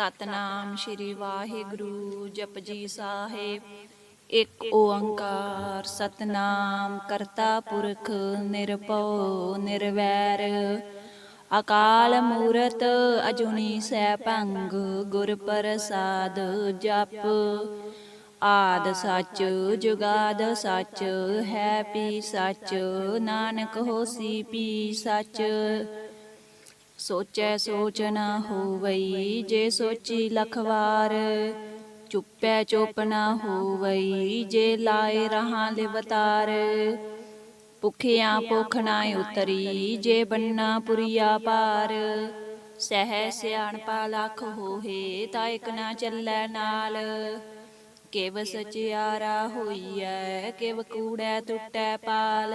ਸਤਨਾਮ ਸ਼੍ਰੀ ਵਾਹਿਗੁਰੂ ਜਪਜੀ ਸਾਹਿਬ। ਇੱਕ ਓੰਕਾਰ, ਸਤਨਾਮ ਕਰਤਾ ਪੁਰਖ, ਨਿਰਭਉ, ਨਿਰਵੈਰ। ਅਕਾਲ ਮੂਰਤ ਅਜੂਨੀ ਸੈਭੰਗ, ਗੁਰ ਪ੍ਰਸਾਦ ਜਪ। ਆਦ ਸੱਚ, ਜੁਗਾਦ ਸੱਚ, ਹੈ ਪੀ ਸੱਚ, ਨਾਨਕ ਹੋਸੀ ਪੀ ਸੱਚ। ਸੋਚੈ ਸੋਚ ਨਾ ਹੋਵਈ ਜੇ ਸੋਚੀ ਲਖਵਾਰ ਚੁੱਪੈ ਚੁੱਪ ਨਾ ਹੋਵਈ ਜੇ ਲਾਏ ਰਹਾ ਲਿਵਤਾਰ। ਭੁਖਿਆ ਭੁਖ ਨਾ ਉਤਰੀ ਜੇ ਬੰਨਾ ਪੁਰੀਆ ਪਾਰ। ਸਹਿ ਸਿਆਣਪਾ ਲਖ ਹੋਏ ਤਾਂ ਇਕ ਨਾ ਚੱਲੈ ਨਾਲ। ਕਿਵ ਸਚਿਆਰਾ ਹੋਈਐ ਕਿਵ ਕੂੜੈ ਟੁੱਟੈ ਪਾਲ।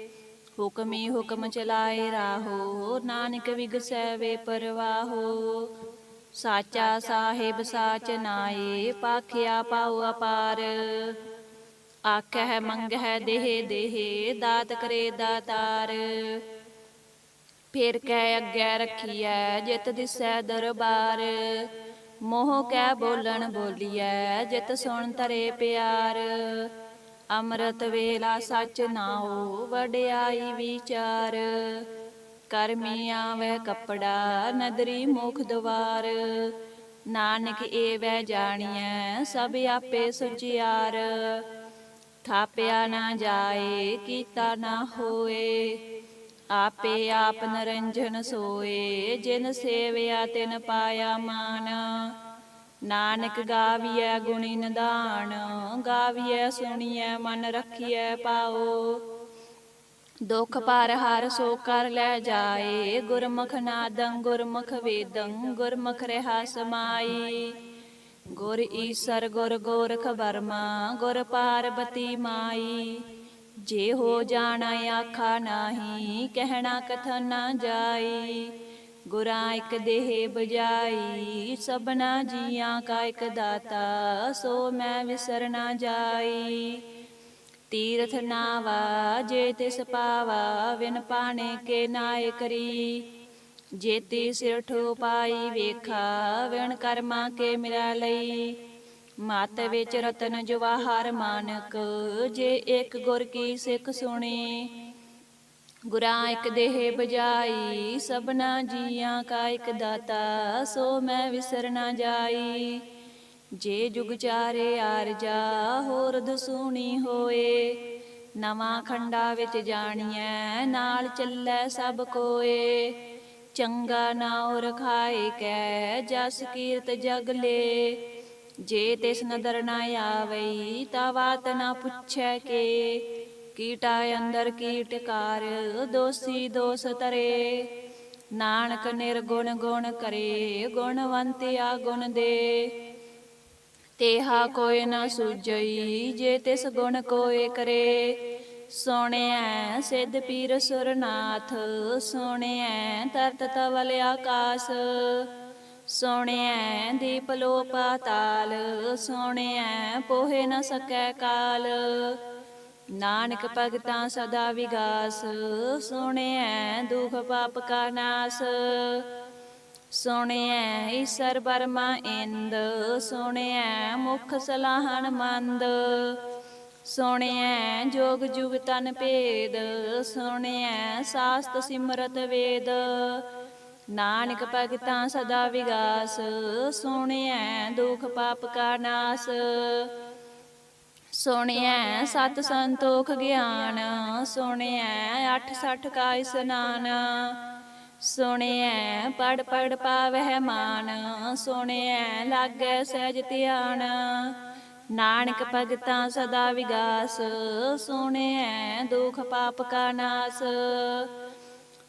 ਹੁਕਮੀ ਹੁਕਮ ਚਲਾਏ ਰਾਹੋ, ਨਾਨਕ ਵਿਗਸੈ ਵੇ ਪਰਵਾਹੋ। ਸਾਚਾ ਸਾਹਿਬ ਸਾਚ ਨਾਏ, ਪਾਖਿਆ ਪਾਉ ਅਪਾਰ। ਆਖੈ ਮੰਗਹਿ ਦੇਹ ਦੇਹ, ਦਾਤ ਕਰੇ ਦਾਤਾਰ। ਫਿਰ ਕਹਿ ਅੱਗੇ ਰੱਖੀਐ, ਜਿਤ ਦਿਸੈ ਦਰਬਾਰ। ਮੋਹ ਕਹਿ ਬੋਲਣ ਬੋਲੀਐ, ਜਿਤ ਸੁਣ ਤਰੇ ਪਿਆਰ। ਅੰਮ੍ਰਿਤ ਵੇਲਾ ਸੱਚ ਨਾਉ ਵਡਿਆਈ ਵਿਚਾਰ। ਕਰਮੀ ਆਵੇ ਕਪੜਾ ਨਦਰੀ ਮੁਖ ਦਵਾਰ। ਨਾਨਕ ਏਵੈ ਜਾਣੀਐ ਸਭ ਆਪੇ ਸੁਚਿਆਰ ਥਾਪਿਆ ਨਾ ਜਾਏ, ਕੀਤਾ ਨਾ ਹੋਏ। ਆਪੇ ਆਪ ਨਰੰਜਨ ਸੋਏ, ਜਿਨ ਸੇਵਿਆ ਤਿਨ ਪਾਇਆ ਮਾਨ। ਨਾਨਕ ਗਾਵੀਐ ਗੁਣੀ ਨਿਧਾਨ ਗਾਵੀਐ ਸੁਣੀਐ ਮਨ ਰਖੀਐ ਪਾਓ। ਦੁਖ ਪਰ ਹਰ ਸੋ ਕਰ ਲੈ ਜਾਏ, ਗੁਰਮੁਖ ਨਾਦੰ ਗੁਰਮੁਖ ਵੇਦੰ, ਗੁਰਮੁਖ ਰਹਾ ਸਮਾਈ। ਗੁਰ ਈਸਰ ਗੁਰ ਗੋਰਖ ਵਰਮਾ, ਗੁਰ ਪਾਰਬਤੀ ਮਾਈ। ਜੇ ਹੋ ਜਾਣਾ ਆਖਾ ਨਾਹੀ, ਕਹਿਣਾ ਕਥਨ ਨਾ ਜਾਈ। ਗੁਰਾਂ ਇਕ ਦੇਹ ਬਜਾਈ ਸਭਨਾ ਜੀਆਂ ਕਾ ਇੱਕ ਦਾਤਾ, ਸੋ ਮੈਂ ਵਿਸਰਨਾ ਜਾਈ। ਤੀਰਥ ਨਾਵਾ, ਜੇ ਤਿਸ ਪਾਵਾ ਵਿਨ ਪਾਣੇ ਕੇ ਨਾਏ ਕਰੀ। ਜੇਤੀ ਸਿਰ ਠੋ ਪਾਈ ਵੇਖਾ ਵਿਣ ਕਰਮਾ ਕੇ ਮਿਲਾ ਲਈ। ਮਤ ਵਿੱਚ ਰਤਨ ਜਵਾਹਰ ਮਾਨਕ, ਜੇ ਇੱਕ ਗੁਰ ਕੀ ਸਿੱਖ ਸੁਣੀ ਗੁਰਾਂ ਇੱਕ ਦੇਹ ਬਜਾਈ ਸਭਨਾ ਜੀਆਂ ਕਾ ਇੱਕ ਦਾਤਾ, ਸੋ ਮੈਂ ਵਿਸਰ ਨਾ ਜਾਈ। ਜੇ ਜੁਗ ਚਾਰੇ ਆਰਜਾ ਹੋਰ ਦਸੂਣੀ ਹੋਏ। ਨਵਾਂ ਖੰਡਾ ਵਿੱਚ ਜਾਣੀਐ, ਨਾਲ ਚੱਲੈ ਸਭ ਕੋਏ। ਚੰਗਾ ਨਾਉ ਰਖਾਏ ਕੈ, ਜਸ ਕੀਰਤ ਜਗ ਲੇ। ਜੇ ਤਿਸ ਨਦਰ ਨਾ ਆਵਈ ਤਾ ਵਾਤ ਨਾ ਪੁੱਛੈ ਕੇ। ਕੀਟਾ ਅੰਦਰ ਕੀਟ ਕਾਰ, ਦੋਸੀ ਦੋਸ ਤਰੇ। ਨਾਨਕ ਨਿਰਗੁਣ ਗੁਣ ਕਰੇ ਗੁਣਵੰਤ ਆ ਗੁਣ ਦੇ। ਤੇਹਾ ਕੋਇ ਨਾ ਸੁਜਈ ਜੇ ਤਿਸ ਗੁਣ ਕੋਇ ਕਰੇ। ਸੋਣਿਐ ਸਿੱਧ ਪੀਰ ਸੁਰਨਾਥ, ਸੋਣਿਐ ਤਰਤ ਤਵਲ ਆਕਾਸ। ਸੋਣਿਐ ਦੀਪ ਲੋ ਪਾਤਾਲ ਸੋਣਿਐ ਪੋਹੇ ਨ ਸਕੈ ਕਾਲ। ਨਾਨਕ ਭਗਤਾਂ ਸਦਾ ਵਿਗਾਸ, ਸੁਣਿਐ ਦੁਖ ਪਾਪ ਕਾ ਨਾਸ। ਸੁਣਿਐ ਈਸਰ ਬਰਮਾ ਇੰਦ, ਸੁਣਿਐ ਮੁਖ ਸਲਾਹਣ ਮੰਦ। ਸੁਣਿਐ ਜੋਗ ਜੁਗ ਤਨ ਭੇਦ, ਸੁਣਿਐ ਸਾਸਤ ਸਿਮਰਤ ਵੇਦ। ਨਾਨਕ ਭਗਤਾਂ ਸਦਾ ਵਿਗਾਸ, ਸੁਣਿਐ ਦੁਖ ਪਾਪ ਕਾ ਨਾਸ। ਸੁਣਿਐ ਸਤ ਸੰਤੋਖ ਗਿਆਨ ਸੁਣਿਐ ਅੱਠ ਸੱਠ ਕਾ ਇਸਨਾਨ ਸੁਣਿਐ ਪੜ ਪੜ ਪਾਵਹਿ ਮਾਨ ਸੁਣਿਐ ਲਾਗੈ ਸਹਿਜ ਧਿਆਨ, ਨਾਨਕ ਭਗਤਾਂ ਸਦਾ ਵਿਗਾਸ ਸੁਣਿਐ ਦੁਖ ਪਾਪ ਕਾ ਨਾਸ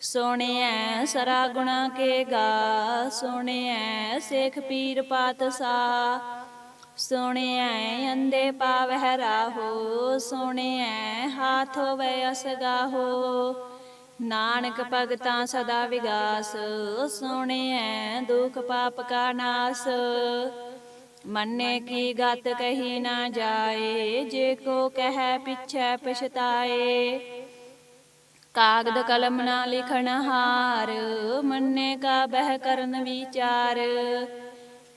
ਸੁਣਿਐ ਸਰਾ ਗੁਣਾ ਕੇ ਗਾ ਸੁਣਿਐ ਸੇਖ ਪੀਰ ਪਾਤਸਾਹ ਸੁਣਿਐ ਅੰਦੇ ਪਾਵਹਿ ਰਾਹੋ, ਸੁਣਿਐ ਹਾਥ ਹੋਵੇ ਅਸਗਾਹੋ ਨਾਨਕ ਭਗਤਾਂ ਸਦਾ ਵਿਗਾਸ, ਸੁਣਿਐ ਦੁਖ ਪਾਪ ਕਾ ਨਾਸ। ਮੰਨੇ ਕੀ ਗਤ ਕਹੀ ਨਾ ਜਾਏ, ਜੇ ਕੋ ਕਹੈ ਪਿਛੈ ਪਛਤਾਏ। ਕਾਗਦ ਕਲਮ ਨਾ ਲਿਖਣ ਹਾਰ, ਮੰਨੇ ਕਾ ਬਹਿ ਕਰਨ ਵਿਚਾਰ।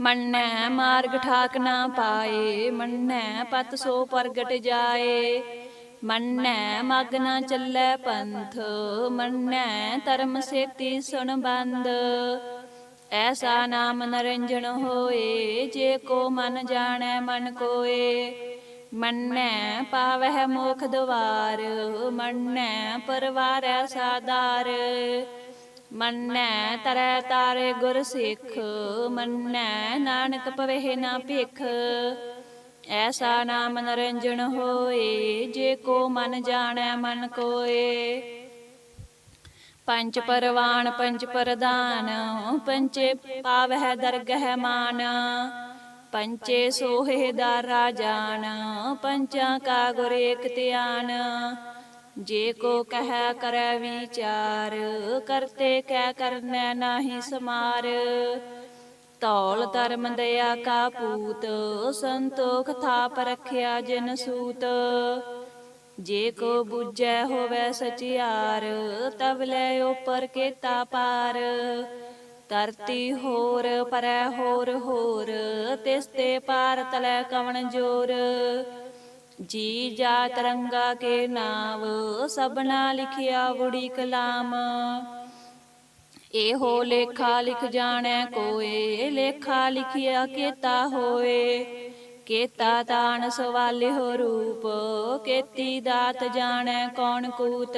ਮੰਨੈ ਮਾਰਗ ਠਾਕ ਨਾ ਪਾਏ, ਮੰਨੈ ਪਤ ਸੋ ਪ੍ਰਗਟ ਜਾਏ। ਮੰਨੈ ਮਗ ਨਾ ਚੱਲੈ ਪੰਥ, ਮੰਨੈ ਧਰਮ ਸੇਤੀ ਸੁਣ ਬੰਦ। ਐਸਾ ਨਾਮ ਨਰੰਜਨ ਹੋਏ, ਜੇ ਕੋ ਮਨ ਜਾਣੈ ਮਨ ਕੋਏ। ਮੰਨੈ ਪਾਵਹਿ ਮੋਖ ਦਵਾਰ, ਮੰਨੈ ਪਰਵਾਰੈ ਸਾਦਾਰ ਮੰਨੈ ਤਰੈ ਤਾਰੇ ਗੁਰ ਸਿੱਖ, ਮੰਨੈ ਨਾਨਕ ਪਵਹਿ ਨਾ ਭਿਖ। ਐਸਾ ਨਾਮ ਨਰੰਜਨ ਹੋਏ, ਜੇ ਕੋ ਮਨ ਜਾਣੈ ਮਨ ਕੋਏ। ਪੰਚ ਪਰਵਾਨ ਪੰਚ ਪ੍ਰਦਾਨ ਪੰਚੇ ਪਾਵਹਿ ਦਰਗਹਿ ਮਾਨ। ਪੰਚੇ ਸੋਹੇ ਦਾ ਰਾਜਾਨ ਪੰਚਾਂ ਕਾ ਗੁਰ ਏਕ ਧਿਆਨ। ਜੇ ਕੋ ਕਹਿ ਕਰੈ ਵਿਚਾਰ, ਕਰਤੇ ਕਹਿ ਕਰਨੈ ਨਾਹੀ ਸਮਾਰ। ਤੌਲ ਧਰਮ ਦਇਆ ਕਾ ਪੂਤ, ਸੰਤੋਖ ਥਾਪ ਰਖਿਆ ਜਨ ਸੂਤ। ਜੇ ਕੋ ਬੁਝੈ ਹੋਵੇ ਸਚਿਆਰ ਤਬ ਲੈ ਉਪਰ ਕੇਤਾ ਪਾਰ। ਧਰਤੀ ਹੋਰ ਪਰੈ ਹੋਰ ਹੋਰ, ਤਿਸ ਤੇ ਪਾਰ ਤਲੈ ਕਵਣ ਜੋਰ। ਜੀ ਜਾ ਰੰਗਾ ਕੇ ਨਾਮ ਸਭਨਾ ਲਿਖਿਆ ਬੁੜੀ ਕਲਾਮ। ਇਹੋ ਲੇਖਾ ਲਿਖ ਜਾਣੈ ਕੋਏ, ਲੇਖਾ ਲਿਖਿਆ ਕੇਤਾ ਹੋਏ। ਕੇਤਾ ਤਾਣ ਹੋ ਰੂਪ, ਕੇਤੀ ਦਾਤ ਜਾਣੈ ਕੌਣ ਕੂਤ।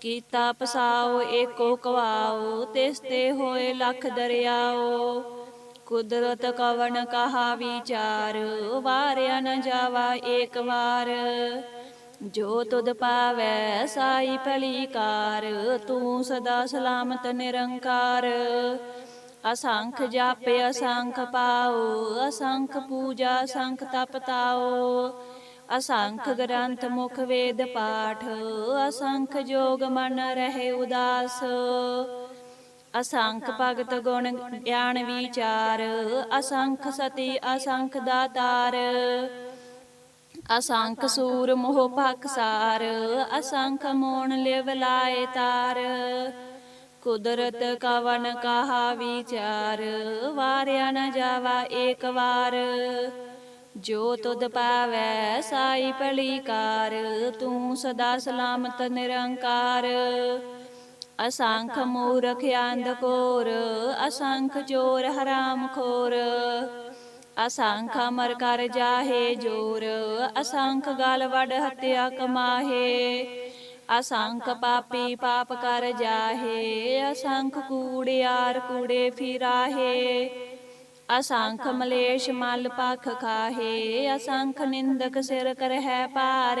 ਕੀਤਾ ਪਸਾਓ ਏਕੋ ਕਵਾਓ, ਤਿਸ ਤੇ ਹੋਏ ਲੱਖ ਦਰਿਆਓ। ਕੁਦਰਤ ਕਵਣ ਕਹਾ ਵਿਚਾਰ? ਵਾਰਿਆ ਨ ਜਾਵਾ ਏਕ ਵਾਰ। ਜੋ ਤੁਧ ਪਾਵੈ ਸਾਈ ਭਲੀਕਾਰ, ਤੂੰ ਸਦਾ ਸਲਾਮਤ ਨਿਰੰਕਾਰ। ਅਸੰਖ ਜਾਪ, ਅਸੰਖ ਪਾਓ, ਅਸੰਖ ਪੂਜਾ, ਅਸੰਖ ਤਪ ਤਾਓ। ਅਸੰਖ ਗ੍ਰੰਥ ਮੁਖ ਵੇਦ ਪਾਠ, ਅਸੰਖ ਜੋਗ ਮਨ ਰਹੇ ਉਦਾਸ। ਅਸੰਖ ਭਗਤ ਗੁਣ ਗਿਆਨ ਵਿਚਾਰ ਅਸੰਖ ਸਤੀ ਅਸੰਖ ਦਾਤਾਰ। ਅਸੰਖ ਸੂਰ ਮੋਹ ਭਖਸਾਰ ਅਸੰਖ ਮੋਣ ਲਿਵ ਲਾਏ ਤਾਰ। ਕੁਦਰਤ ਕਵਨ ਕਹਾ ਵਿਚਾਰ ਵਾਰਿਆ ਨ ਜਾਵਾ ਏਕ ਵਾਰ। ਜੋ ਤੁਧ ਪਾਵੈ ਸਾਈ ਭਲੀਕਾਰ ਤੂੰ ਸਦਾ ਸਲਾਮਤ ਨਿਰੰਕਾਰ। ਅਸੰਖ ਮੂਰਖ ਅੰਧ ਅਸੰਖ ਚੋਰ ਹਰਾਮ ਖੋਰ। ਅਸੰਖ ਅਮਰ ਕਰ ਜਾਹੇ ਜੋਰ, ਅਸੰਖ ਗਲ ਵਡ ਹਤਿਆ ਕਮਾਹੇ। ਅਸੰਖ ਪਾਪੀ ਪਾਪ ਕਰ ਜਾਹੇ, ਅਸੰਖ ਕੂੜਿਆਰ ਕੂੜੇ ਫਿਰਾਹੇ। ਅਸੰਖ ਮਲੇਸ਼ ਮਲ ਪਖ ਖਾਹੇ, ਅਸੰਖ ਨਿੰਦਕ ਸਿਰ ਕਰਹਿ ਪਾਰ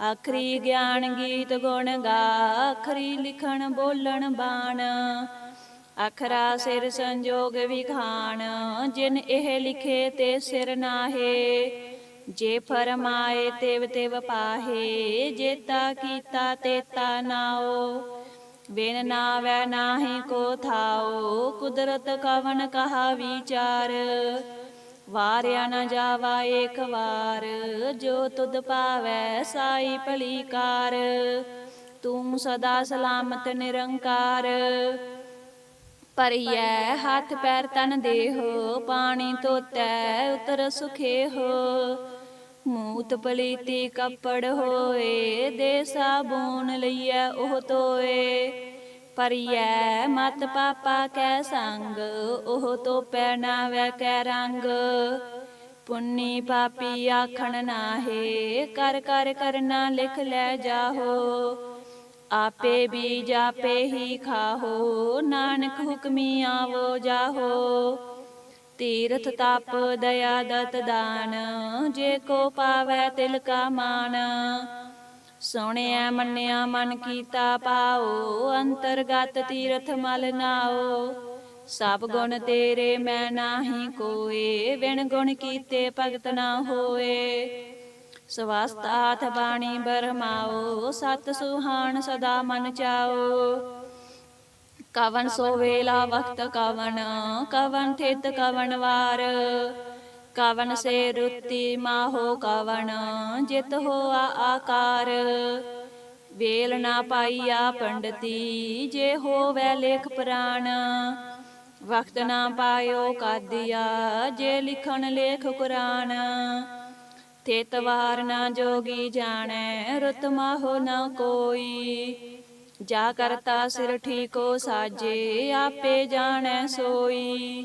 ਆਖਰੀ ਗਿਆਨ ਗੀਤ ਗੁਣ ਗਾ ਅਖਰੀ ਲਿਖਣ ਬੋਲਣ ਬਾਣ। ਅਖਰਾ ਸਿਰ ਸੰਜੋਗ ਵਿਖਾਣ ਜਿਨ ਇਹ ਲਿਖੇ ਤੇ ਸਿਰ ਨਾਹੇ। ਜੇ ਫਰਮਾਏ ਤੇਵ ਤੇਵ ਪਾਹੇ, ਜੇਤਾ ਕੀਤਾ ਤੇਤਾ ਨਾਓ। ਨਾ ਵੈ ਨਾਹੀ ਕੋ ਥਾਓ, ਕੁਦਰਤ ਕਵਨ ਕਹਾ ਵਿਚਾਰ। ਵਾਰਿਆ ਨ ਜਾਵਾ ਏਕ ਵਾਰ, ਜੋ ਤੁਧ ਪਾਵੈ ਸਾਈ ਭਲੀ ਕਾਰ ਤੂੰ ਸਦਾ ਸਲਾਮਤ ਨਿਰੰਕਾਰ। ਪਰਿਐ ਹੱਥ ਪੈਰ ਤਨ ਦੇਹੋ, ਪਾਣੀ ਧੋਤੈ ਉਤਰ ਸੁਖੇ ਹੋ। ਮੂਤ ਪਲੀਤੀ ਕੱਪੜ ਹੋਏ, ਦੇ ਸਾਬੂਨ ਲਈਐ ਉਹ ਤੋਏ ਪਰਿਐ, ਮਤ ਪਾਪਾ ਕੈ ਸੰਗ, ਉਹ ਤੋਪੈ ਨਾਵੈ ਕੈ ਰੰਗ। ਪੁੰਨੀ ਪਾਪੀ ਆਖਣ ਨਾਹੇ, ਕਰ ਕਰ ਕਰਨਾ ਲਿਖ ਲੈ ਜਾਹੋ। ਆਪੇ ਬੀਜ ਆਪੇ ਹੀ ਖਾਹੋ, ਨਾਨਕ ਹੁਕਮੀ ਆਵੋ ਜਾਹੋ। ਤੀਰਥ ਤਪ ਦਇਆ ਦਤ ਦਾਨ, ਜੇ ਕੋ ਪਾਵੈ ਤਿਲ ਕਾ ਮਾਨ। ਸੁਣਿਆ ਮੰਨਿਆ ਮਨ ਕੀਤਾ ਪਾਓ, ਅੰਤਰਗਤ ਤੀਰਥ ਮਲ ਨਾਓ। ਸਭ ਗੁਣ ਤੇਰੇ ਮੈਂ ਨਾਹੀ ਕੋਏ ਵਿਣ ਗੁਣ ਕੀਤੇ ਭਗਤ ਨਾ ਹੋਏ। ਸਵਾਸਤਾਥ ਬਾਣੀ ਬਰਮਾਓ, ਸਤ ਸੁਹਾਣ ਸਦਾ ਮਨ ਚਾਓ। ਕਵਨ ਸੋ ਵੇਲਾ ਵਕਤ ਕਵਨ ਕਵਨ ਥਿਤ ਕਵਨ ਵਾਰ। ਕਵਨ ਸੇ ਰੁੱਤੀ ਮਾਹੋ ਕਵਨ ਜਿਤ ਹੋਆ ਆਕਾਰ। ਵੇਲ ਨਾ ਪਾਈਆ ਪੰਡਤੀ ਜੇ ਹੋਵੇ ਲੇਖ ਪ੍ਰਾਣ। ਵਕਤ ਨਾ ਪਾਇਓ ਕਾਦੀਆ ਜੇ ਲਿਖਣ ਲੇਖ ਕੁਰਾਨ। ਤੇਤ ਵਾਰ ਨਾ ਜੋਗੀ ਜਾਣੈ ਰੁਤ ਮਾਹੋ ਨਾ ਕੋਈ। ਜਾ ਕਰਤਾ ਸਿਰ ਠੀਕੋ ਸਾਜੇ ਆਪੇ ਜਾਣੈ ਸੋਈ।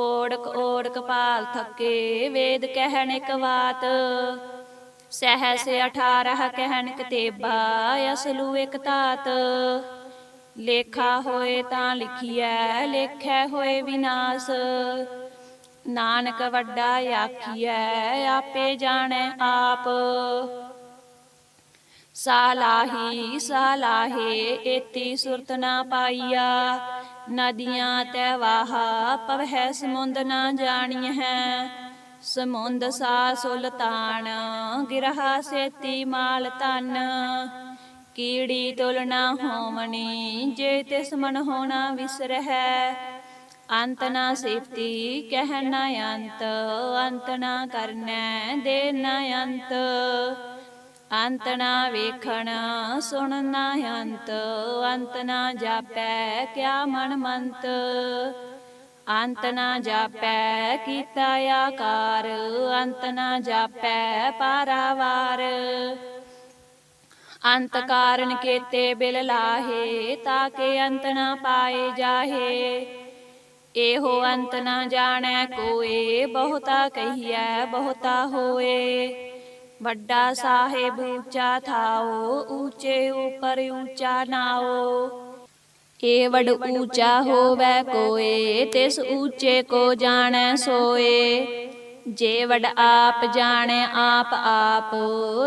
ਓੜਕ ਓੜਕ ਪਾਲ ਥੱਕੇ, ਵੇਦ ਕਹਿਣ ਇੱਕ ਬਾਤ ਸਹਸ 18 ਕਹਿਣ ਕਤੇਬਾ ਅਸਲੂ ਇੱਕ ਤਾਤ। ਲੇਖਾ ਹੋਏ ਤਾਂ ਲਿਖੀਐ, ਲੇਖੈ ਹੋਏ ਵਿਨਾਸ਼। ਨਾਨਕ ਵੱਡਾ ਆਖੀਐ, ਆਪੇ ਜਾਣੈ ਆਪ। ਸਾਲਾਹੀ ਸਾਲਾਹੇ ਏਤੀ ਸੁਰਤ ਨਾ ਪਾਈਆ। ਨਦੀਆਂ ਤੈ ਵਾਹਾ ਪਵਹਿ ਸਮੁੰਦ ਨਾ ਜਾਣੀਐ ਸਮੁੰਦ ਸਾ ਸੁਲਤਾਨ ਗਿਰਹਾ ਸੇਤੀ ਮਾਲ ਤਨ ਕੀੜੀ ਤੁਲਨਾ ਹੋਵਣੀ, ਜੇ ਤਿਸ ਮਨ ਹੋਣਾ ਵਿਸਰਹਿ ਅੰਤ ਨਾ ਸਿਫਤੀ, ਕਹਿ ਨਾ ਅੰਤ ਅੰਤ ਨਾ ਕਰਨੈ, ਦੇ ਨਾ ਅੰਤ। ਅੰਤ ਨਾ ਵੇਖਣ ਸੁਣ ਨਾ ਅੰਤ ਅੰਤ ਨਾ ਜਾਪੈ ਕਿਆ ਮਨ ਮੰਤ। ਅੰਤ ਨਾ ਜਾਪੈ ਕੀਤਾ ਆਕਾਰ, ਅੰਤ ਨਾ ਜਾਪੈ ਪਾਰਾਵਾਰ। ਅੰਤ ਕਾਰਨ ਕੇਤੇ ਬਿਲ ਲਾਹੇ ਤਾਕੇ ਅੰਤ ਨਾ ਪਾਏ ਜਾਹੇ। ਇਹੋ ਅੰਤ ਨਾ ਜਾਣੈ ਕੋਏ, ਬਹੁਤਾ ਕਹੀਐ, ਬਹੁਤਾ ਹੋਏ। ਵੱਡਾ ਸਾਹਿਬ ਉੱਚਾ ਥਾਓ, ਉੱਚੇ ਉਪਰ ਉੱਚਾ ਨਾਓ। ਏ ਵਡ ਉੱਚਾ ਹੋਵੈ ਕੋਏ, ਤਿਸ ਉੱਚੇ ਕੋ ਜਾਣੈ ਸੋਏ। ਜੇ ਵਡ ਆਪ ਜਾਣੈ ਆਪ ਆਪ,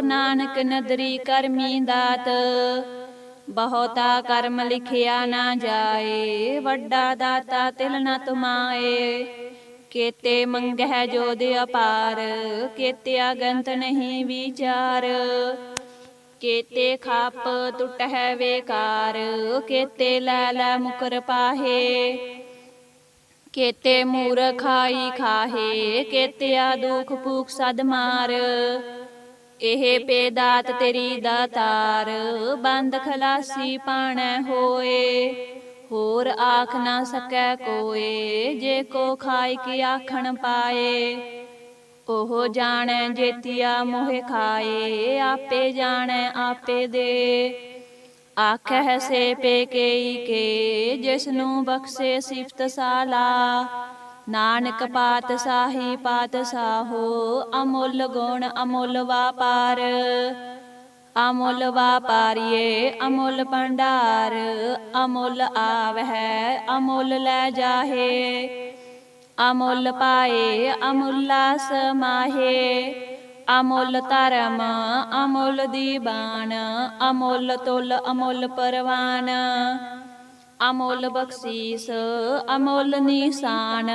ਨਾਨਕ ਨਦਰੀ ਕਰਮੀ ਦਾਤ। ਬਹੁਤਾ ਕਰਮ ਲਿਖਿਆ ਨਾ ਜਾਏ, ਵੱਡਾ ਦਾਤਾ ਤਿਲ ਨ ਤੁਮਾਏ। ਕੇਤੇ ਮੰਗਹਿ ਜੋਦ ਅਪਾਰ, ਕੇਤੇ ਅਗੰਤ ਨਹੀਂ ਵਿਚਾਰ। ਕੇਤੇ ਖਾਪ ਟੁਟਹਿ ਵੇਕਾਰ, ਕੇਤੇ ਲੈ ਲੈ ਮੁਕਰ ਪਾਹੇ। ਕੇਤੇ ਮੂਰ ਖਾਈ ਖਾਹੇ ਕੇਤਿਆ ਦੁਖ ਭੂਖ ਸਦ ਮਾਰ। ਇਹ ਪੇਦਾਤ ਤੇਰੀ ਦਾਤਾਰ, ਬੰਦ ਖਲਾਸੀ ਪਾਣੈ ਹੋਏ। ਹੋਰ ਆਖ ਨਾ ਸਕੈ ਕੋਏ, ਜੇ ਕੋ ਖਾਇ ਕੀ ਆਖਣ ਪਾਏ। ਉਹ ਜਾਣੈ ਜੇਤੀਆ ਮੋਹਿ ਖਾਏ, ਆਪੇ ਜਾਣੈ ਆਪੇ ਦੇ। ਆਖਹਿ ਸੇ ਪੇ ਕੇਈ ਕੇ ਜਿਸ ਨੂੰ ਬਖਸ਼ੇ ਸਿਫਤ ਸਾਲਾ। ਨਾਨਕ ਪਾਤ ਸਾਹੀ ਪਾਤ ਸਾਹੋ, ਅਮੁੱਲ ਗੁਣ ਅਮੁੱਲ ਵਾਪਾਰ। ਅਮੁੱਲ ਵਾਪਾਰੀਏ, ਅਮੁੱਲ ਭੰਡਾਰ, ਅਮੁੱਲ ਆਵਹਿ, ਅਮੁੱਲ ਲੈ ਜਾਹੇ। ਅਮੁੱਲ ਪਾਏ, ਅਮੁੱਲਾ ਸਮਾਹੇ ਅਮੁੱਲ ਧਰਮ, ਅਮੁੱਲ ਦੀਬਾਨ ਅਮੁੱਲ ਤੁਲ, ਅਮੁੱਲ ਪਰਵਾਨ। ਅਮੁੱਲ ਬਖਸ਼ੀਸ, ਅਮੁੱਲ ਨਿਸ਼ਾਨ,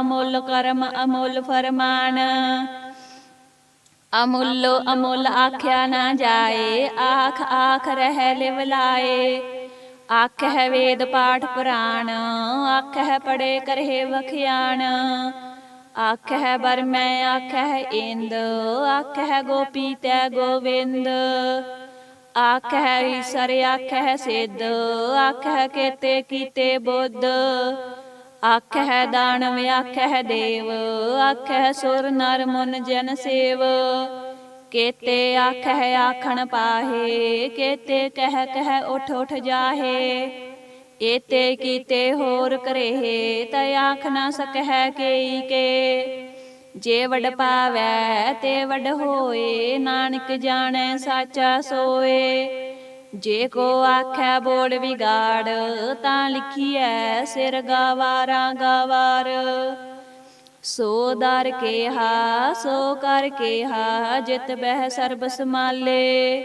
ਅਮੁੱਲ ਕਰਮ, ਅਮੁੱਲ ਫਰਮਾਨ। ਅਮੁੱਲ ਅਮੁੱਲ ਆਖਿਆ ਨਾ ਜਾਏ ਆਖ ਆਖ ਰਹਿ ਲਿਵਲਾਏ ਆਖਹਿ ਵੇਦ ਪਾਠ ਪੁਰਾਣ ਆਖਹਿ ਪੜੇ ਕਰਹਿ ਵਖਿਆਣ ਆਖਹਿ ਆਖ ਹੈ ਇੰਦ ਆਖਹਿ ਗੋਪੀ ਤੈ ਗੋਵਿੰਦ ਹੈ ਈਸਰ ਆਖਹਿ ਸਿੱਧ ਆਖਹਿ ਕੇਤੇ ਕੀਤੇ ਬੁੱਧ ਆਖਹਿ ਦਾਨਵ, ਆਖਹਿ ਦੇਵ, ਆਖਹਿ ਸੁਰ ਨਰ ਮੁਨ ਜਨ ਸੇਵ। ਕੇਤੇ ਆਖਹਿ ਆਖਣ ਪਾਹੇ, ਕੇਤੇ ਕਹਿ ਕਹਿ ਉਠ ਉਠ ਜਾਹੇ। ਏਤੇ ਕੀਤੇ ਹੋਰ ਕਰੇਹੇ, ਤ ਆਖ ਨਾ ਸਕਹਿ ਕੇਈ ਕੇ। ਜੇ ਵਡ ਪਾਵੈ, ਤੇ ਵਡ ਹੋਏ, ਨਾਨਕ ਜਾਣੈ ਸਾਚਾ ਸੋਏ। ਜੇ ਕੋ ਆਖੈ ਬੋੜ ਵਿਗਾੜ, ਤਾਂ ਲਿਖੀਐ ਸਿਰ ਗਾਵਾਰਾਂ ਗਾਵਾਰ। ਸੋ ਦਰ ਕੇਹਾ, ਸੋ ਕਰ ਕੇਹਾ, ਜਿਤ ਬਹਿ ਸਰਬ ਸਮਾਲੇ।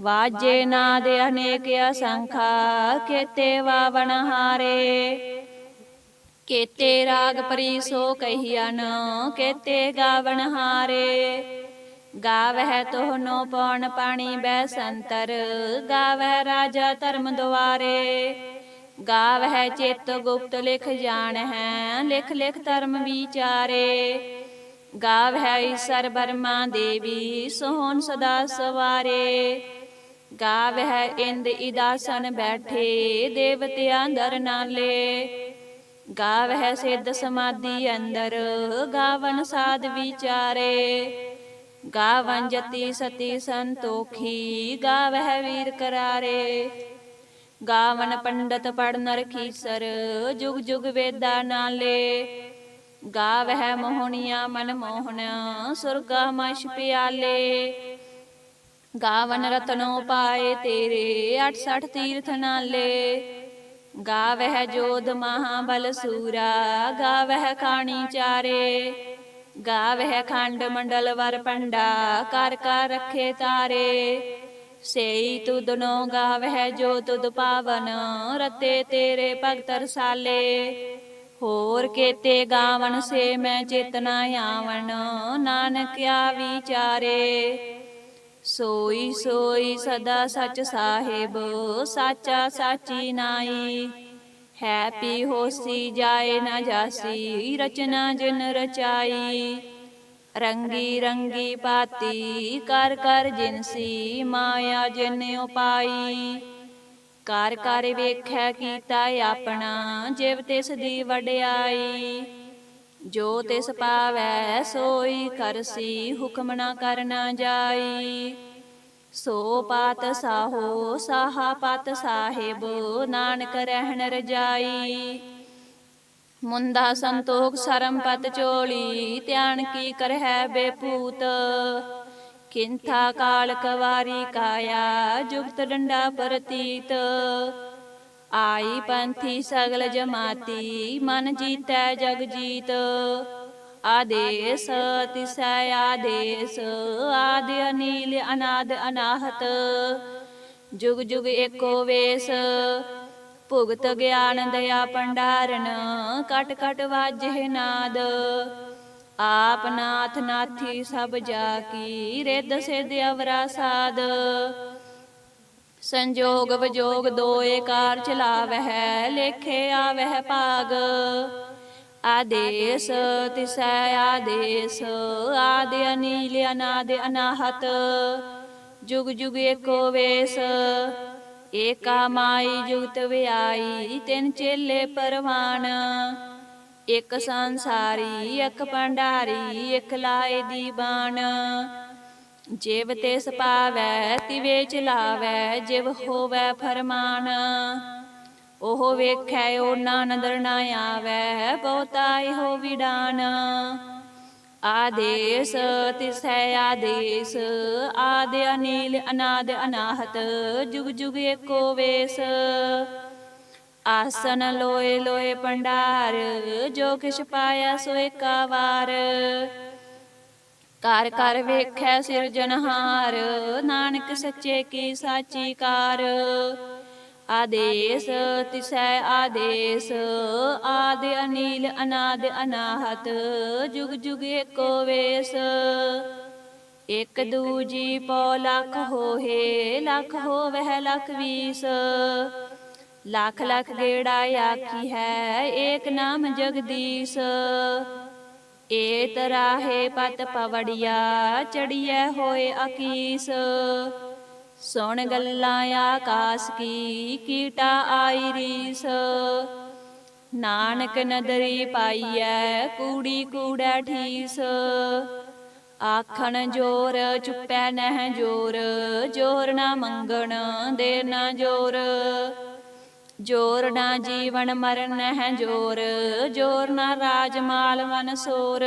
ਵਾਜੇ ਨਾਦ ਅਨੇਕ ਅਸੰਖਾ, ਕੇਤੇ ਵਾਵਣ ਹਾਰੇ। ਕੇਤੇ ਰਾਗ ਪਰੀ ਸੋ ਕਹੀਅਨ ਕੇਤੇ ਗਾਵਣ ਹਾਰੇ। ਗਾਵਹਿ ਤੋਹਨੋ ਪਉਣ ਪਾਣੀ ਬੈ ਸੰਤਰ, ਗਾਵਹਿ ਰਾਜਾ ਧਰਮ ਦੁਆਰੇ। ਗਾਵਹਿ ਚਿਤ ਗੁਪਤ ਲਿਖ ਜਾਣ ਹੈ ਲਿਖ ਲਿਖ ਧਰਮ ਵਿਚਾਰੇ। ਗਾਵਹਿ ਈਸਰ ਬਰਮਾ ਦੇਵੀ, ਸੋਹਣ ਸਦਾ ਸਵਾਰੇ। ਗਾਵਹਿ ਇੰਦ ਇਦਾਸਨ ਬੈਠੇ, ਦੇਵਤਿਆਂ ਦਰ ਨਾਲੇ। ਗਾਵਹਿ ਸਿੱਧ ਸਮਾਧੀ ਅੰਦਰ, ਗਾਵਨ ਸਾਧ ਵਿਚਾਰੇ। ਗਾਵਨ ਜਤੀ ਸਤੀ ਸੰਤੋਖੀ ਗਾਵਹਿ ਵੀਰ ਕਰਾਰੇ। ਗਾਵਨ ਪੰਡਤ ਪੜਨ ਨਰ ਜੁਗ ਜੁਗ ਵੇਦਾ ਨਾਲੇ। ਗਾਵਹਿ ਮੋਹਣੀਆਂ ਮਨ ਮੋਹਨ, ਸੁਰਗਾ ਮਛ ਪਿਆਲੇ। ਗਾਵਨ ਰਤਨੋ ਪਾਏ ਤੇਰੇ 68 ਤੀਰਥ ਨਾਲੇ। ਗਾਵਹਿ ਜੋਧ ਮਹਾਬਲ ਸੂਰਾ, ਗਾਵਹਿ ਕਾਣੀ ਚਾਰੇ। ਗਾਵਹਿ ਖੰਡ ਮੰਡਲ ਵਰ ਪੰਡਾ ਕਰ ਕਰ ਰੱਖੇ ਤਾਰੇ। ਸੇਈ ਤੁਧਨੋ ਗਾਵਹਿ ਜੋ ਤੁਧ ਪਾਵਨ, ਰਤੇ ਤੇਰੇ ਭਗਤ ਰਸਾਲੇ। ਹੋਰ ਕੇਤੇ ਗਾਵਨ ਸੇ ਮੈਂ ਚੇਤਨਾ ਆਵਣ, ਨਾਨਕ ਆ ਵਿਚਾਰੇ ਸੋਈ ਸੋਈ ਸਦਾ ਸਚ ਸਾਹਿਬ, ਸਾਚਾ ਸਾਚੀ ਨਾਈ। ਹੈ ਪੀ ਹੋਸੀ ਜਾਏ ਨਾ ਜਾਸੀ ਰਚਨਾ ਜਿਨ ਰਚਾਈ ਰੰਗੀ ਰੰਗੀ ਪਾਤੀ ਕਰ ਕਰ ਜਿਨਸੀ ਮਾਇਆ ਜਿਨ ਉਪਾਈ ਕਰ ਕਰ ਵੇਖੈ ਕੀਤਾ ਆਪਣਾ ਜਿਵ ਤਿਸ ਦੀ ਵਡਿਆਈ ਜੋ ਤਿਸ ਪਾਵੈ ਸੋਈ ਕਰਸੀ ਹੁਕਮ ਨਾ ਕਰਨਾ ਜਾਈ ਸੋ ਪਾਤ ਸਾਹੋ, ਸਾਹਾ ਪਤ ਸਾਹਿਬ, ਨਾਨਕ ਰਹਿਣ ਰਜਾਈ। ਮੁੰਦਾ ਸੰਤੋਖ ਸਰਮ ਪਤ ਚੋਲੀ, ਧਿਆਨ ਕੀ ਕਰਹਿ ਬੇਪੂਤ। ਕਿੰਥਾ ਕਾਲ ਕਵਾਰੀ ਕਾਇਆ, ਜੁਗਤ ਡੰਡਾ ਪ੍ਰਤੀਤ। ਆਈ ਪੰਥੀ ਸਗਲ ਜਮਾਤੀ, ਮਨ ਜੀਤੈ ਜਗ ਜੀਤ। ਆਦੇਸ ਤਿਸੈ ਆਦੇਸ ਆਦਿ ਅਨੀਲ ਅਨਾਦ ਅਨਾਹਤ ਜੁਗ ਜੁਗ ਏਕੋ ਵੇਸ ਭੁਗਤ ਗਿਆਨ ਦਇਆ ਭੰਡਾਰਨ ਕਟ ਕਟ ਵਾਜੇ ਨਾਦ ਆਪ ਨਾਥ ਨਾਥੀ ਸਭ ਜਾ ਕੀ ਰਿੱਧ ਸਿਧ ਅਵਰਾ ਸਾਧ ਸੰਜੋਗ ਵਿਜੋਗ ਦੋਏ ਕਾਰ ਚਲਾਵਹਿ ਲੇਖੇ ਆਵਹਿ ਭਾਗ ਆਦੇਸ, ਤਿਸੈ ਆਦੇਸ, ਆਦਿ ਅਨੀਲ, ਅਨਾਦਿ ਅਨਾਹਤ, ਜੁਗ ਜੁਗ ਏਕੋ ਵੇਸ, ਏਕਾ ਮਾਈ ਜੁਗਤ ਵਿਆਈ, ਤਿੰਨ ਚੇਲੇ ਪਰਵਾਨ, ਇੱਕ ਸੰਸਾਰੀ, ਇੱਕ ਭੰਡਾਰੀ, ਇੱਕ ਲਾਏ ਦੀ ਬਾਣ ਜਿਵ ਤੇ ਸਪਾਵੈ ਤਿਵੇ ਚਲਾਵੈ, ਜਿਵ ਹੋਵੈ ਫਰਮਾਨ। ਉਹ ਵੇਖੈ ਉਹਨਾਂ ਨਦਰ ਨਾ ਆਵੈ, ਬਹੁਤਾ ਹੋ ਵਿਡਾਨ। ਆਦੇਸ ਤਿਸੈ ਆਦੇਸ, ਆਦਿ ਅਨੀਲ, ਅਨਾਦ ਅਨਾਹਤ, ਜੁਗ ਜੁਗ ਏਕੋ ਵੇਸ। ਆਸਨ ਲੋਏ ਲੋਏ ਪੰਡਾਰ ਜੋ ਕਿਛ ਪਾਇਆ ਸੋ ਏਕਾ ਵਾਰ। ਕਰ ਕਰ ਵੇਖੈ ਸਿਰਜਨਹਾਰ ਨਾਨਕ ਸੱਚੇ ਕੀ ਸਾਚੀ ਕਾਰ। ਆਦੇਸ ਤਿਸੈ ਆਦੇਸ, ਆਦਿ ਅਨੀਲ, ਅਨਾਦ ਅਨਾਹਤ, ਜੁਗ ਜੁਗ ਏਕੋ ਵੇਸ। ਇਕ ਦੂਜੀ ਪੋ ਲੱਖ ਹੋਏ ਲੱਖ ਹੋਵਹਿ ਲੱਖ ਵੀਸ। ਲੱਖ ਲੱਖ ਗੇੜਾ ਆਖੀ ਹੈ, ਏਕ ਨਾਮ ਜਗਦੀਸ਼ ਏ ਤਰਾਹੇ ਪਤ ਪਵੜਿਆ, ਚੜੀਐ ਹੋਏ ਅਕੀਸ। ਸੁਣ ਗੱਲਾਂ ਆਕਾਸ ਕੀ ਕੀਟਾ ਆਈ ਰੀਸ। ਨਾਨਕ ਨਦਰੀ ਪਾਈਐ, ਕੂੜੀ ਕੂੜੈ ਠੀਸ। ਆਖਣ ਜੋਰ, ਚੁੱਪੈ ਨਹਿ ਜੋਰ ਜੋਰ ਨਾ ਮੰਗਣ ਦੇ ਨਾ ਜੋਰ। ਜੋਰ ਨਾ ਜੀਵਨ ਮਰਨ ਨਹਿ ਜੋਰ ਜੋਰ ਨਾ ਰਾਜ ਮਾਲ ਮਨ ਸੋਰ।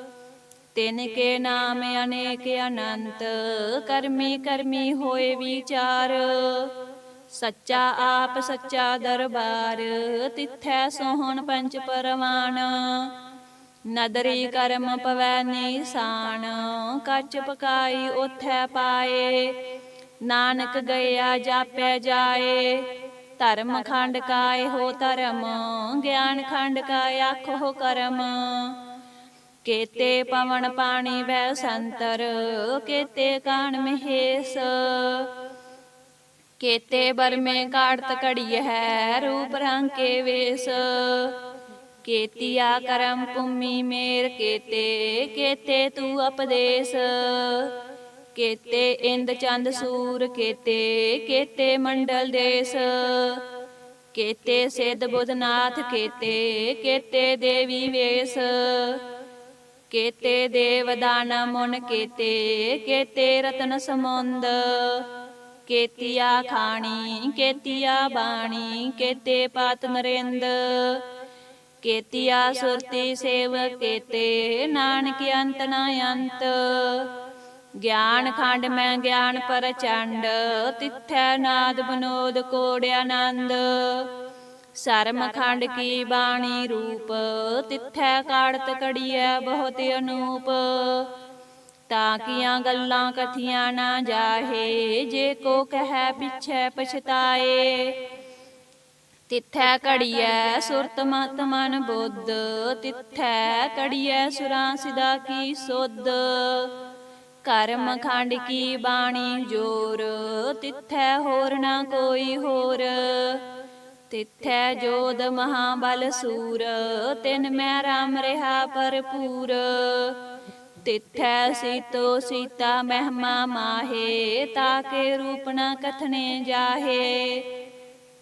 ਤਿਨ ਕੇ ਨਾਮ ਅਨੇਕ ਅਨੰਤ, ਕਰਮੀ ਕਰਮੀ ਹੋਏ ਵਿਚਾਰ। ਸੱਚਾ ਆਪ ਸੱਚਾ ਦਰਬਾਰ, ਤਿੱਥੈ ਸੋਹਣ ਪੰਚ ਪਰਵਾਨ। ਨਦਰੀ ਕਰਮ ਪਵੈ ਨੀਸਾਨ, ਕੱਚ ਪਕਾਈ ਉਥੈ ਪਾਏ। ਨਾਨਕ ਗਿਆ ਜਾਪੈ ਜਾਏ, ਧਰਮ ਖੰਡ ਕਾਇ ਹੋ ਧਰਮ, ਗਿਆਨ ਖੰਡ ਕਾਇ ਆਖੋ ਕਰਮ। ਕੇਤੇ ਪਵਨ ਪਾਣੀ ਵੈ ਸੰਤਰ, ਕੇਤੇ ਕਾਣ ਮਹੇਸ। ਕੇਤੇ ਬਰਮੇ ਕਾੜਤ ਕੜੀ ਹੈ, ਰੂਪ ਰੰਗ ਕੇ ਵੇਸ। ਕੇਤੀਆ ਕਰਮ ਭੂਮੀ ਮੇਰ ਕੇਤੇ ਕੇਤੇ ਤੂੰ ਅਪਦੇਸ। ਕੇਤੇ ਇੰਦ ਚੰਦ ਸੂਰ ਕੇਤੇ ਕੇਤੇ ਮੰਡਲ ਦੇਸ। ਕੇਤੇ ਸਿੱਧ ਬੁੱਧਨਾਥ ਕੇਤੇ ਕੇਤੇ ਦੇਵੀ ਵੇਸ। ਕੇਤੇ ਦੇਵ ਦਾਨ ਮੁਨ ਕੇਤੇ ਕੇਤੇ ਰਤਨ ਸਮੁੰਦ। ਕੇਤੀਆ ਖਾਣੀ, ਕੇਤੀਆ ਬਾਣੀ, ਕੇਤੇ ਪਾਤ ਨਰਿੰਦ। ਕੇਤੀਆ ਸੁਰਤੀ ਸੇਵ ਕੇਤੇ, ਨਾਨਕ ਅੰਤ ਨਾ ਅੰਤ। ਗਿਆਨ ਖੰਡ ਮੈਂ ਗਿਆਨ ਪ੍ਰਚੰਡ ਤਿੱਥੈ ਨਾਦ ਬਨੋਦ ਕੋੜ ਆਨੰਦ ਸਰਮ ਖੰਡ ਕੀ ਬਾਣੀ ਰੂਪ? ਤਿੱਥੈ ਕਾੜਤ ਕੜੀਐ ਬਹੁਤ ਅਨੂਪ। ਤਾਂ ਕੀਆਂ ਗੱਲਾਂ ਕਥੀਆਂ ਨਾ ਜਾਹੇ ਜੇ ਕੋ ਕਹੈ ਪਿਛੈ ਪਛਤਾਏ। ਤਿੱਥੈ ਕੜੀਐ ਸੁਰਤ ਮਤ ਮਨ ਬੁੱਧ ਤਿੱਥੈ ਕੜੀਐ ਸੁਰਾਂ ਸਿਦਾ ਕੀ ਸੁਧ। ਕਰਮ ਖੰਡ ਕੀ ਬਾਣੀ ਜੋਰ ਤਿੱਥੈ ਹੋਰ ਨਾ ਕੋਈ ਹੋਰ। ਤਿੱਥੈ ਜੋਦ ਮਹਾਬਲ ਸੂਰ, ਤਿਨ ਮੈਂ ਰਾਮ ਰਹਾ ਭਰਪੂਰ। ਤਿੱਥੈ ਸੀਤੋ ਸੀਤਾ ਮਹਿਮਾ ਮਾਹੇ ਤਾਕੇ ਰੂਪ ਨਾ ਕਥਨੇ ਜਾਹੇ।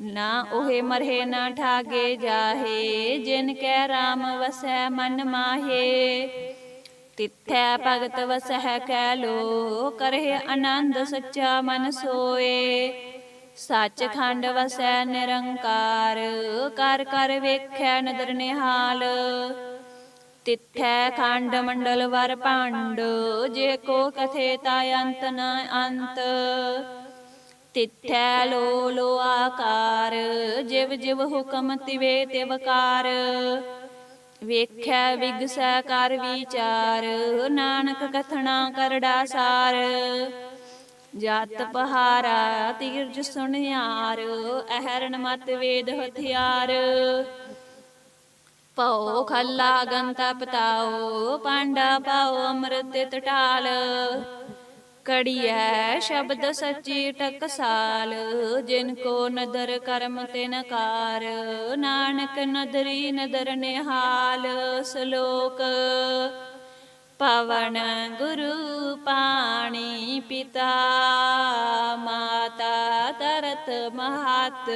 ਨਾ ਉਹੇ ਮਰਹੇ ਨਾ ਠਾਗੇ ਜਾਹੇ, ਜਿਨ ਕੈ ਰਾਮ ਵਸੈ ਮਨ ਮਾਹੇ। ਤਿੱਥੈ ਭਗਤ ਵਸਹਿ ਕੈ ਲੋ ਕਰਹਿ ਆਨੰਦ ਸੱਚਾ ਮਨ ਸੋਏ। ਸੱਚ ਖੰਡ ਵਸੈ ਨਿਰੰਕਾਰ, ਕਰ ਕਰ ਵੇਖੈ ਨਦਰ ਨਿਹਾਲ। ਤਿੱਥੈ ਖੰਡ ਮੰਡਲ ਵਰ ਭੰਡ, ਜੇ ਕੋ ਕਥੇ ਤਾ ਅੰਤ ਨ ਅੰਤ। ਤਿੱਥੈ ਲੋ ਲੋ ਆਕਾਰ, ਜਿਵ ਜਿਵ ਹੁਕਮ ਤਿਵੇ ਤਿਵਕਾਰ ਵੇਖੈ ਵਿਗਸੈ ਕਰ ਵਿਚਾਰ, ਨਾਨਕ ਕਥਨਾ ਕਰੜਾ ਸਾਰ। ਜਤ ਪਹਾਰਾ ਤੀਰਜ ਸੁਣਿਆਰ, ਅਹਰਨ ਮਤ ਵੇਦ ਹਥਿਆਰ। ਪਉ ਖੱਲਾ ਗੰਤਾ ਪਤਾਓ ਪਾਂਡਾ ਪਾਓ ਅੰਮ੍ਰਿਤ ਟਟਾਲ ਕੜੀਐ ਸ਼ਬਦ ਸੱਚੀ ਟਕਸਾਲ, ਜਿਨ ਕੋ ਨਦਰ ਕਰਮ ਤੇ ਨਕਾਰ। ਨਾਨਕ ਨਦਰੀ ਨਦਰ ਨਿਹਾਲ, ਸ਼ਲੋਕ ਪਵਨ ਗੁਰੂ ਪਾਣੀ ਪਿਤਾ, ਮਾਤਾ ਤਰਤ ਮਹਤ।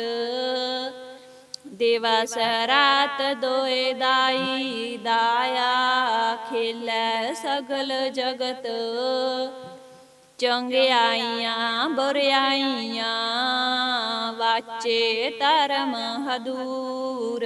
ਦਿਵਸ ਰਾਤ ਦੋਏ ਦਾਈ ਦਾਇਆ, ਖੇਲੈ ਸਗਲ ਜਗਤ। ਚੰਗਿਆਈਆਂ, ਬੁਰਿਆਈਆਂ, ਵਾਚੇ ਧਰਮ ਹਦੂਰ।